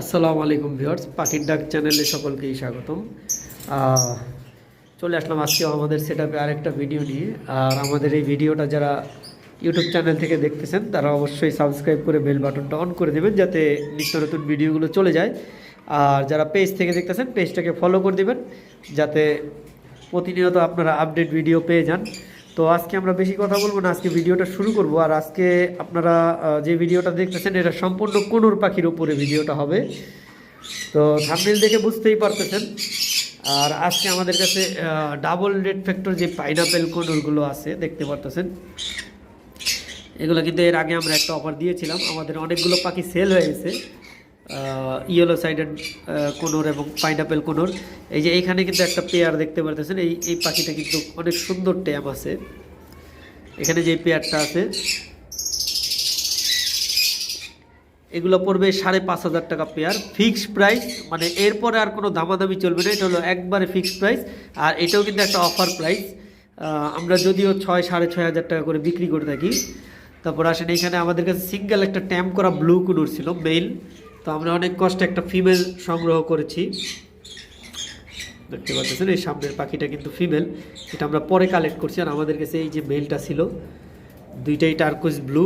আসসালামু আলাইকুম ভিউয়ার্স, পাখির ডাক চ্যানেলে সকলকেই স্বাগতম। চলে আসলাম আজকে আমাদের সেট আপে আরেকটা ভিডিও নিয়ে। আর আমাদের এই ভিডিওটা যারা ইউটিউব চ্যানেল থেকে দেখতেছেন, তারা অবশ্যই সাবস্ক্রাইব করে বেল বাটনটা অন করে দেবেন, যাতে নিত্য নতুন ভিডিওগুলো চলে যায়। আর যারা পেজ থেকে দেখতেছেন পেজটাকে ফলো করে দেবেন, যাতে প্রতিনিয়ত আপনারা আপডেট ভিডিও পেয়ে যান। তো আজকে আমরা বেশি কথা বলব না, আজকে ভিডিওটা শুরু করব। আর আজকে আপনারা যে ভিডিওটা দেখতেছেন, এটা সম্পূর্ণ কোনোর পাখির উপরে ভিডিওটা হবে। তো থাম্বনেল দেখে বুঝতেই পারতেছেন। আর আজকে আমাদের কাছে ডাবল রেড ফ্যাক্টর যে পাইনাপেল কোনোরগুলো আছে, দেখতে পারতেছেন। এগুলো কিন্তু এর আগে আমরা একটা অফার দিয়েছিলাম। আমাদের অনেকগুলো পাখি সেল হয়ে গেছে। ইয়েলো সাইডেড কোনোর এবং পাইনাপেল কোনোর এই যে এইখানে কিন্তু একটা পেয়ার দেখতে পারতেছেন। এই এই পাখিটা কিন্তু অনেক সুন্দর ট্যাম আছে। এখানে যে পেয়ারটা আছে, এগুলো পড়বে সাড়ে পাঁচ হাজার টাকা পেয়ার ফিক্সড প্রাইস মানে এরপরে আর কোনো দামাদামি চলবে না। এটা হলো একবারে ফিক্সড প্রাইস আর এটাও কিন্তু একটা অফার প্রাইস আমরা যদিও ছয়, সাড়ে ছয় হাজার টাকা করে বিক্রি করে থাকি। তারপর আসেন, এখানে আমাদের কাছে সিঙ্গেল একটা ট্যাম্প করা ব্লু কুনুর ছিল মেল তো আমরা অনেক কষ্টে একটা ফিমেল সংগ্রহ করেছি। দেখতে পাচ্ছেন, এই সামনের পাখিটা কিন্তু ফিমেল এটা আমরা পরে কালেক্ট করছি। আর আমাদের কাছে এই যে মেলটা ছিল, দুইটাই টার্কুইজ ব্লু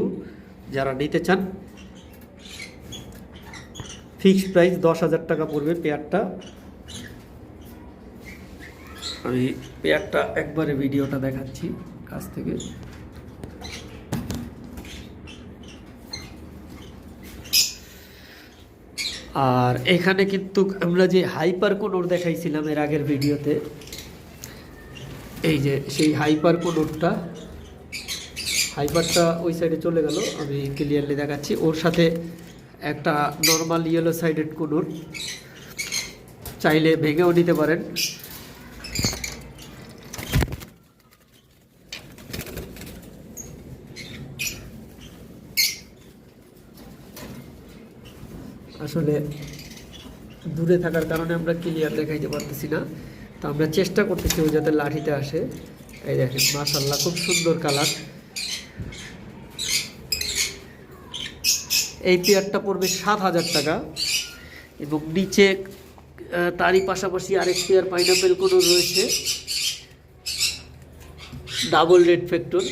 যারা নিতে চান ফিক্সড প্রাইস দশ হাজার টাকা পড়বে পেয়ারটা আমি পেয়ারটা একবারে ভিডিওটা দেখাচ্ছি কাছ থেকে। আর এখানে কিন্তু আমরা যে হাইপার কোনোর দেখাইছিলাম এর আগের ভিডিওতে, এই যে সেই হাইপার কোনোরটা হাইপারটা ওই সাইডে চলে গেল, আমি ক্লিয়ারলি দেখাচ্ছি। ওর সাথে একটা নর্মাল ইয়েলো সাইডেড কোনোর চাইলে ভেঙেও নিতে পারেন। আসলে দূরে থাকার কারণে আমরা ক্লিয়ার দেখাইতে পারতেছি না। তো আমরা চেষ্টা করতেছি ও যাতে লাঠিতে আসে। এই দেখেন মাশাল্লাহ খুব সুন্দর কালার এই পেয়ারটা পড়বে সাত হাজার টাকা এবং নিচে তারই পাশাপাশি আরেক পেয়ার পাইনাপেল কোনো রয়েছে। ডাবল রেড ফ্যাক্টর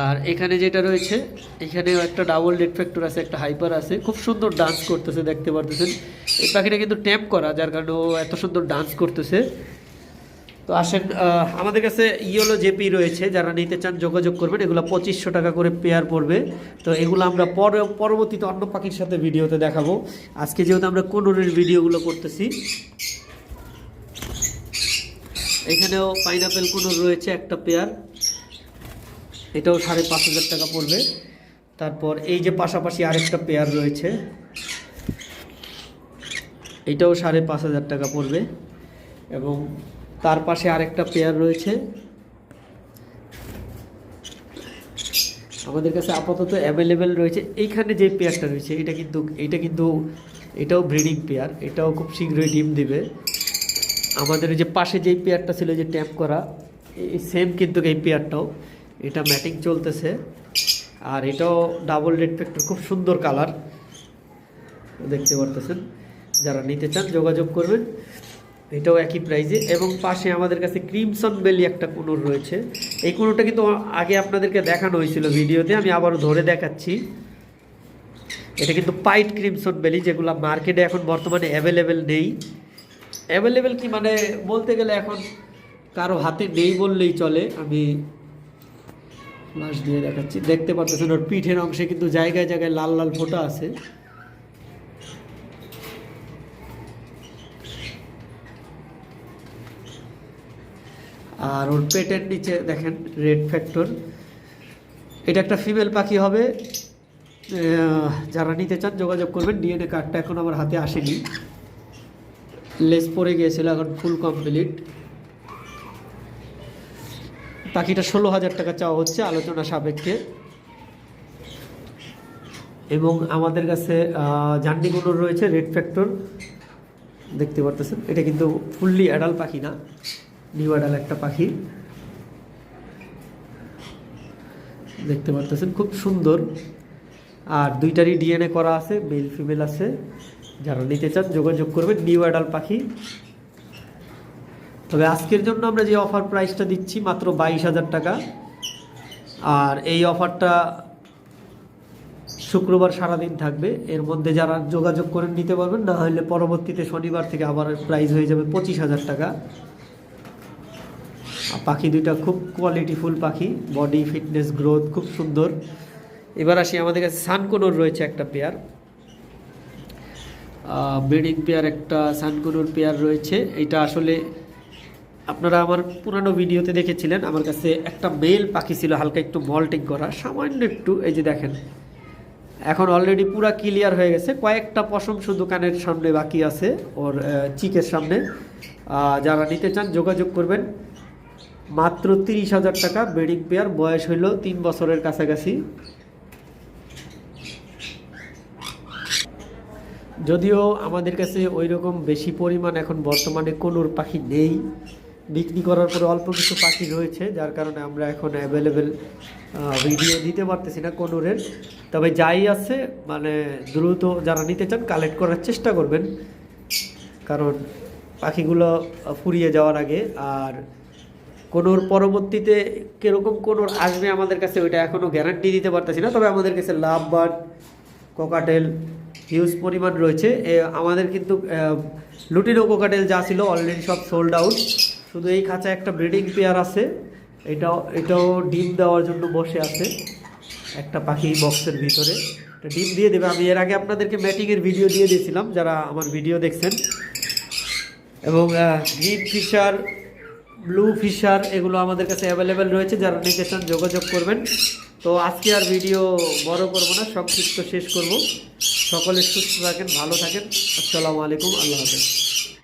আর এখানে যেটা রয়েছে এখানেও একটা ডাবল রেড ফ্যাক্টর আছে, একটা হাইপার আছে। খুব সুন্দর ডান্স করতেছে, দেখতে পারতেছেন। এই পাখিটা কিন্তু ট্যাম্প করা, যার কারণে ও এত সুন্দর ডান্স করতেছে। তো আসেন আমাদের কাছে ইয়েলো জেপি রয়েছে, যারা নিতে চান যোগাযোগ করবেন, এগুলো পঁচিশশো টাকা করে পেয়ার পড়বে। তো এগুলো আমরা পরে, পরবর্তীতে অন্য পাখির সাথে ভিডিওতে দেখাবো। আজকে যেহেতু আমরা কোনোরের ভিডিওগুলো করতেছি, এখানেও পাইনাপেল কোনোর রয়েছে একটা পেয়ার এটাও সাড়ে পাঁচ হাজার টাকা পড়বে। তারপর এই যে পাশাপাশি আরেকটা পেয়ার রয়েছে, এটাও সাড়ে পাঁচ হাজার টাকা পড়বে। এবং তার পাশে আরেকটা পেয়ার রয়েছে। আমাদের কাছে আপাতত অ্যাভেলেবেল রয়েছে। এইখানে যে পেয়ারটা রয়েছে, এটা কিন্তু এটা কিন্তু, এটাও ব্রিডিং পেয়ার এটাও খুব শীঘ্রই ডিম দিবে। আমাদের যে পাশে যেই পেয়ারটা ছিল যে ট্যাপ করা, এই সেম কিন্তু এই পেয়ারটাও এটা ম্যাটিং চলতেছে। আর এটাও ডাবল রেড ফ্যাক্টর খুব সুন্দর কালার দেখতে পারতেছেন, যারা নিতে চান যোগাযোগ করবেন। এটাও একই প্রাইজে এবং পাশে আমাদের কাছে ক্রিমসন বেলি একটা কুনুর রয়েছে। এই কুনুরটা কিন্তু আগে আপনাদেরকে দেখানো হয়েছিল ভিডিওতে, আমি আবারও ধরে দেখাচ্ছি। এটা কিন্তু পাইট ক্রিমসন বেলি যেগুলো মার্কেটে এখন বর্তমানে অ্যাভেলেবেল নেই। অ্যাভেলেবেল কি মানে বলতে গেলে এখন কারও হাতে নেই বললেই চলে। আমি ফ্লাশ দিয়ে দেখাচ্ছি। দেখতে পারতেছেন ওর পিঠের অংশে কিন্তু জায়গায় জায়গায় লাল লাল ফোঁটা আছে। আর ওর পেটের নিচে দেখেন রেড ফ্যাক্টর। এটা একটা ফিমেল পাখি হবে। যারা নিতে চান যোগাযোগ করবেন। ডিএনএ কার্ডটা এখন আমার হাতে আসেনি। লেস পরে গিয়েছিল, এখন ফুল কমপ্লিট। পাখিটা ষোলো হাজার টাকা চাওয়া হচ্ছে, আলোচনা সাপেক্ষে। এবং আমাদের কাছে জান্ডিগুলোর রয়েছে রেড ফ্যাক্টর। দেখতে পারতেছেন? এটা কিন্তু ফুললি অ্যাডাল পাখি না, নিউ অ্যাডাল একটা পাখি। দেখতে পারতেছেন? খুব সুন্দর। আর দুইটারই ডিএনএ করা আছে, মেল ফিমেল আছে। যারা নিতে চান, যোগাযোগ করবেন, নিউ অ্যাডাল পাখি। তবে আজকের জন্য আমরা যে অফার প্রাইসটা দিচ্ছি মাত্র বাইশ হাজার টাকা, আর এই অফারটা শুক্রবার সারাদিন থাকবে। এর মধ্যে যারা যোগাযোগ করে নিতে পারবেন, না হলে পরবর্তীতে শনিবার থেকে আবার প্রাইস হয়ে যাবে পঁচিশ হাজার টাকা। পাখি দুইটা খুব কোয়ালিটিফুল পাখি বডি ফিটনেস গ্রোথ খুব সুন্দর। এবার আসি, আমাদের কাছে সানকোনোর রয়েছে একটা পেয়ার ব্রিডিং পেয়ার একটা সানকোনোর পেয়ার রয়েছে। এটা আসলে আপনারা আমার পুরানো ভিডিওতে দেখেছিলেন, আমার কাছে একটা মেল পাখি ছিল, হালকা একটু মল্টিং করা, সামান্য একটু, এই যে দেখেন। এখন অলরেডি পুরা ক্লিয়ার হয়ে গেছে, কয়েকটা পশম শুধু কানের সামনে বাকি আছে, ওর চিকের সামনে। যারা নিতে চান, যোগাযোগ করবেন। মাত্র তিরিশ হাজার টাকা ব্রিডিং পেয়ার বয়স হইল তিন বছরের কাছাকাছি। যদিও আমাদের কাছে ওই রকম বেশি পরিমাণ এখন বর্তমানে কোনোর পাখি নেই বিক্রি করার পরে অল্প কিছু পাখি রয়েছে, যার কারণে আমরা এখন অ্যাভেলেবেল ভিডিও দিতে পারতেছি না কোনোরের। তবে যাই আছে মানে দ্রুত যারা নিতে চান কালেক্ট করার চেষ্টা করবেন। কারণ পাখিগুলো ফুরিয়ে যাওয়ার আগে, আর কোনোর পরবর্তীতে কীরকম কোনোর আসবে আমাদের কাছে, ওইটা এখনও গ্যারান্টি দিতে পারতেছি না। তবে আমাদের কাছে লাভ বার্ড কোকাটেল হিউজ পরিমাণ রয়েছে। আমাদের কিন্তু লুটিনো কোকাটেল যা ছিল অলরেডি সব সোল্ড আউট শুধু এই খাঁচা একটা ব্রিডিং পেয়ার আছে। এটাও এটাও ডিম দেওয়ার জন্য বসে আছে। একটা পাখি বক্সের ভিতরে। এটা ডিম দিয়ে দেবে। আমি এর আগে আপনাদেরকে ম্যাটিংয়ের ভিডিও দিয়ে দিয়েছিলাম, যারা আমার ভিডিও দেখছেন। এবং গ্রিন ফিশার ব্লু ফিশার এগুলো আমাদের কাছে অ্যাভেলেবেল রয়েছে। যারা নিতে চান যোগাযোগ করবেন। তো আজকে আর ভিডিও বড় করব না, সংক্ষিপ্ত শেষ করব। সকলে সুস্থ থাকেন, ভালো থাকেন। আসসালামু আলাইকুম, আল্লাহ হাফেজ।